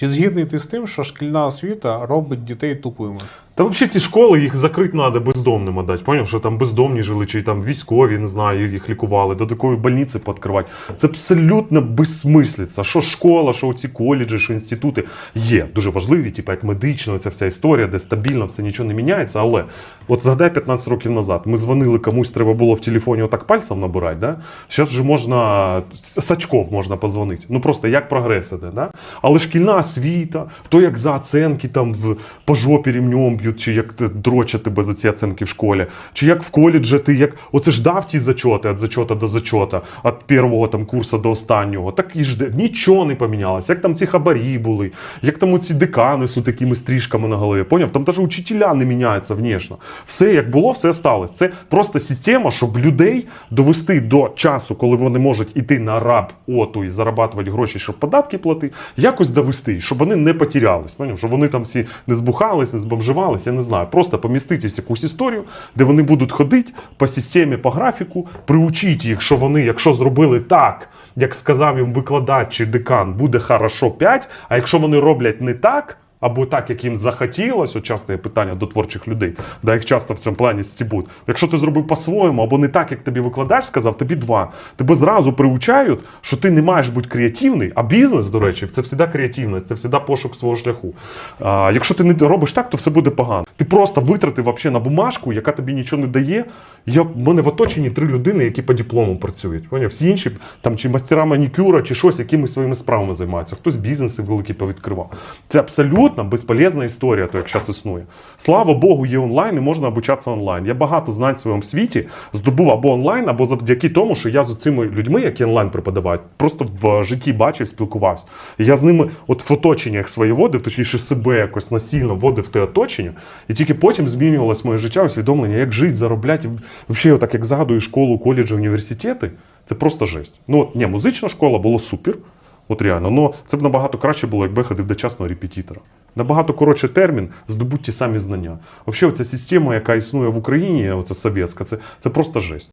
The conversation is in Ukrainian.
Чи згідний ти з тим, що шкільна освіта робить дітей тупими? Та взагалі ці школи їх закрити треба бездомним отдати. Поняв, що там бездомні жили, чи там військові, не знаю, їх лікували, додаткові больниці пооткривати. Це абсолютно безсмислиця. Що школа, що ці коледжі, що інститути є дуже важливі, типу як медична, ця вся історія, де стабільно все нічого не міняється. Але от згадай 15 років назад. Ми дзвонили комусь, треба було в телефоні отак пальцем набирати. Да? Зараз вже можна сачков можна позвонити. Ну просто як прогрес іде. Да? Але шкільна освіта, то як за оценки там по жопі рівнем б'ють, чи як дрочать тебе за ці оценки в школі, чи як в коледжі ти як оце ж дав ті зачоти від зачота до зачота, від першого там курсу до останнього. Так і жде. Нічого не помінялося. Як там ці хабарі були, як там ці декани з такими стрижками на голові. Поняв? Там навіть учителя не міняються внешне. Все як було, все осталось. Це просто система, щоб людей довести до часу, коли вони можуть іти на раб оту і зарабатувати гроші, щоб податки платити, якось довести, щоб вони не потерялись. Поняв? Щоб вони там всі не збухались, не збомживались, я не знаю. Просто поміститись якусь історію, де вони будуть ходити по системі, по графіку, приучіть їх, що вони, якщо зробили так, як сказав їм викладач чи декан, буде хорошо 5, а якщо вони роблять не так. Або так, як їм захотілося, от часто є питання до творчих людей, да їх часто в цьому плані стібуть. Якщо ти зробив по-своєму, або не так, як тобі викладач сказав, тобі два. Тебе зразу приучають, що ти не маєш бути креативний, а бізнес, до речі, це завжди креативність, це завжди пошук свого шляху. А, якщо ти не робиш так, то все буде погано. Ти просто витратив вообще на бумажку, яка тобі нічого не дає. Я, в мене в оточенні три людини, які по диплому працюють. Поняв? Всі інші там чи мастера манікюра, чи щось, якимись своїми справами займаються. Хтось бізнеси великі повідкривав. Це абсолютно безполезна історія, то як зараз існує. Слава Богу, є онлайн і можна обучатися онлайн. Я багато знань в своєму світі здобув або онлайн, або завдяки тому, що я з цими людьми, які онлайн преподавають, просто в житті бачив, спілкувався. Я з ними, от в оточеннях своє водив, точніше себе якось насильно вводив в те оточення, і тільки потім змінювалось моє життя, усвідомлення, як жити, заробляти. Взагалі, так як згадую школу, коледжі, університети, це просто жесть. Ну, ні, музична школа була супер. От реально, але це б набагато краще було, якби ходив до частного репетитора. Набагато коротший термін, здобуть ті самі знання. Взагалі, ця система, яка існує в Україні, оця совєтська, це, це просто жесть.